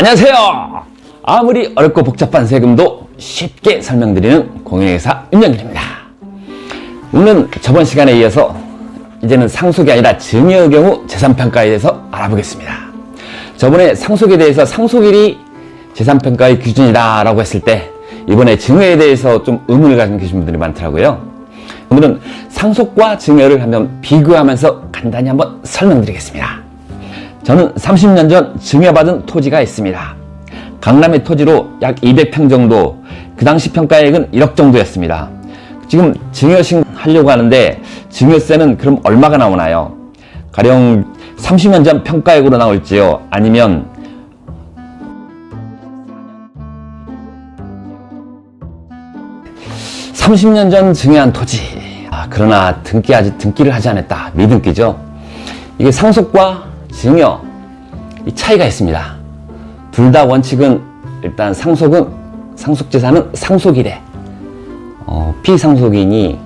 안녕하세요. 아무리 어렵고 복잡한 세금도 쉽게 설명드리는 공인회계사 윤영길입니다. 오늘은 저번 시간에 이어서 이제는 상속이 아니라 증여의 경우 재산평가에 대해서 알아보겠습니다. 저번에 상속에 대해서 상속일이 재산평가의 기준이다 라고 했을 때 이번에 증여에 대해서 좀 의문을 계신 분들이 많더라고요. 오늘은 상속과 증여를 한번 비교하면서 간단히 한번 설명드리겠습니다. 저는 30년 전 증여받은 토지가 있습니다. 강남의 토지로 약 200평 정도, 그 당시 평가액은 1억 정도였습니다. 지금 증여신 하려고 하는데 증여세는 그럼 얼마가 나오나요? 가령 30년 전 평가액으로 나올지요? 아니면 30년 전 증여한 토지. 아, 그러나 등기 아직 등기를 하지 않았다. 미등기죠. 이게 상속과 증여 이 차이가 있습니다. 둘 다 원칙은 일단 상속은 상속재산은 상속이래. 어, 피상속인이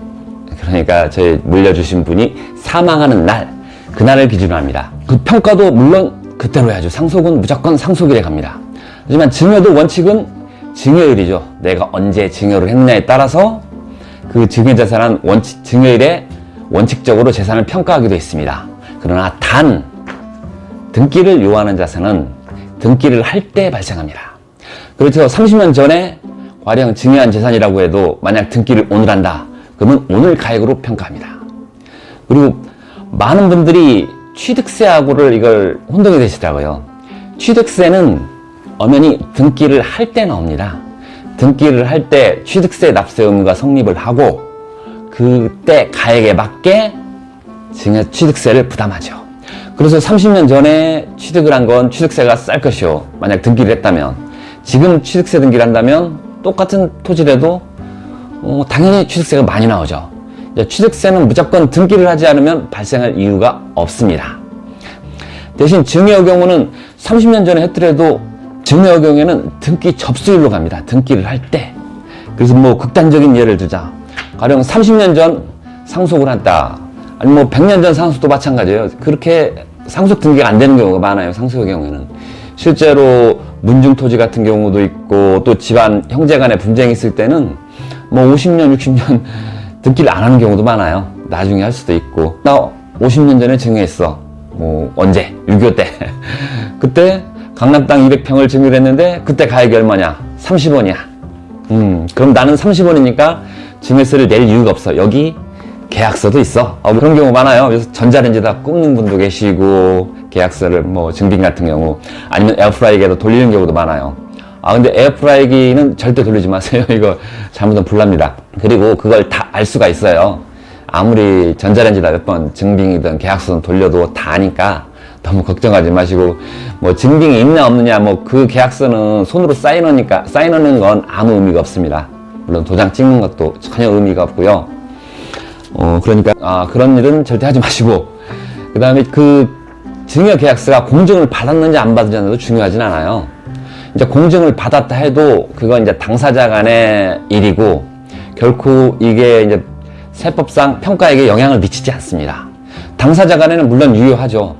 그러니까 저희 물려주신 분이 사망하는 날 그날을 기준으로 합니다. 그 평가도 물론 그때로 해야죠. 상속은 무조건 상속일에 갑니다. 하지만 증여도 원칙은 증여일이죠. 내가 언제 증여를 했느냐에 따라서 그 증여 재산은 원칙, 증여일에 원칙적으로 재산을 평가하기도 했습니다. 그러나 단 등기를 요하는 자산은 등기를 할 때 발생합니다. 그렇죠. 30년 전에 과령 증여한 재산이라고 해도 만약 등기를 오늘 한다. 그러면 오늘 가액으로 평가합니다. 그리고 많은 분들이 취득세하고를 이걸 혼동이 되시더라고요. 취득세는 엄연히 등기를 할 때 나옵니다. 등기를 할 때 취득세 납세 의무가 성립을 하고 그때 가액에 맞게 증여 취득세를 부담하죠. 그래서 30년 전에 취득을 한 건 취득세가 쌀 것이요. 만약 등기를 했다면 지금 취득세 등기를 한다면 똑같은 토지라도 어, 당연히 취득세가 많이 나오죠. 취득세는 무조건 등기를 하지 않으면 발생할 이유가 없습니다. 대신 증여의 경우는 30년 전에 했더라도 증여의 경우에는 등기 접수일로 갑니다. 등기를 할 때. 그래서 뭐 극단적인 예를 들자. 가령 30년 전 상속을 했다. 아니 뭐 100년 전 상속도 마찬가지예요. 그렇게 상속 등기가 안 되는 경우가 많아요. 상속의 경우에는. 실제로 문중 토지 같은 경우도 있고 또 집안 형제 간에 분쟁이 있을 때는 뭐 50년, 60년 등기를 안 하는 경우도 많아요. 나중에 할 수도 있고. 나 50년 전에 증여했어. 뭐 언제? 6.25 때. 그때 강남 땅 200평을 증여를 했는데 그때 가액이 얼마냐? 30원이야. 음, 그럼 나는 30원이니까 증여세를 낼 이유가 없어. 여기 계약서도 있어. 어, 그런 경우 많아요. 그래서 전자레인지다 굽는 분도 계시고, 계약서를 뭐 증빙 같은 경우, 아니면 에어프라이기에도 돌리는 경우도 많아요. 아, 근데 에어프라이기는 절대 돌리지 마세요. 이거 잘못하면 불납니다. 그리고 그걸 다 알 수가 있어요. 아무리 전자레인지다 몇 번 증빙이든 계약서든 돌려도 다 아니까 너무 걱정하지 마시고, 뭐 증빙이 있냐 없느냐, 뭐 그 계약서는 손으로 사인하니까, 사인하는 건 아무 의미가 없습니다. 물론 도장 찍는 것도 전혀 의미가 없고요. 어, 그러니까, 아, 그런 일은 절대 하지 마시고, 그 다음에 그 증여 계약서가 공증을 받았는지 안 받았는지도 중요하진 않아요. 이제 공증을 받았다 해도 그건 이제 당사자 간의 일이고, 결코 이게 이제 세법상 평가에게 영향을 미치지 않습니다. 당사자 간에는 물론 유효하죠.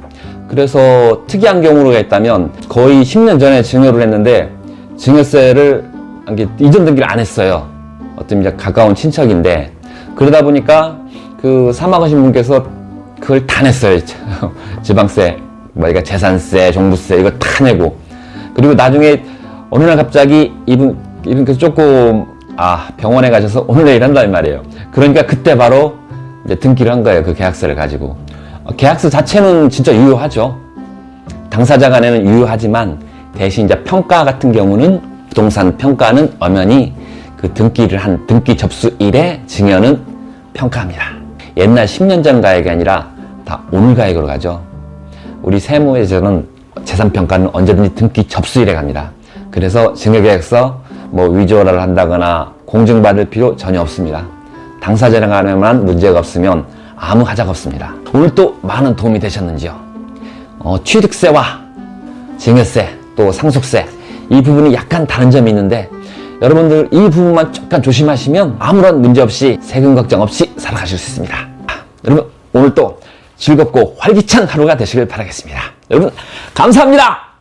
그래서 특이한 경우가 있다면 거의 10년 전에 증여를 했는데 증여세를 이전 등기를 안 했어요. 어떤 이제 가까운 친척인데 그러다 보니까 그 사망하신 분께서 그걸 다 냈어요. 지방세, 뭐, 재산세, 종부세, 이거 다 내고. 그리고 나중에 어느 날 갑자기 이분, 이분께서 조금, 아, 병원에 가셔서 오늘 내일 한다, 이 말이에요. 그러니까 그때 바로 이제 등기를 한 거예요. 그 계약서를 가지고. 어, 계약서 자체는 진짜 유효하죠. 당사자 간에는 유효하지만 대신 이제 평가 같은 경우는 부동산 평가는 엄연히 그 등기를 한 등기 접수일에 증여는 평가합니다. 옛날 10년 전 가액이 아니라 다 오늘 가액으로 가죠. 우리 세무에서는 재산 평가는 언제든지 등기 접수일에 갑니다. 그래서 증여계약서 뭐 위조를 한다거나 공증받을 필요 전혀 없습니다. 당사자랑 간에만 문제가 없으면 아무 하자가 없습니다. 오늘 또 많은 도움이 되셨는지요? 어, 취득세와 증여세 또 상속세 이 부분이 약간 다른 점이 있는데 여러분들 이 부분만 약간 조심하시면 아무런 문제 없이 세금 걱정 없이 살아가실 수 있습니다. 아, 여러분 오늘 또 즐겁고 활기찬 하루가 되시길 바라겠습니다. 여러분 감사합니다.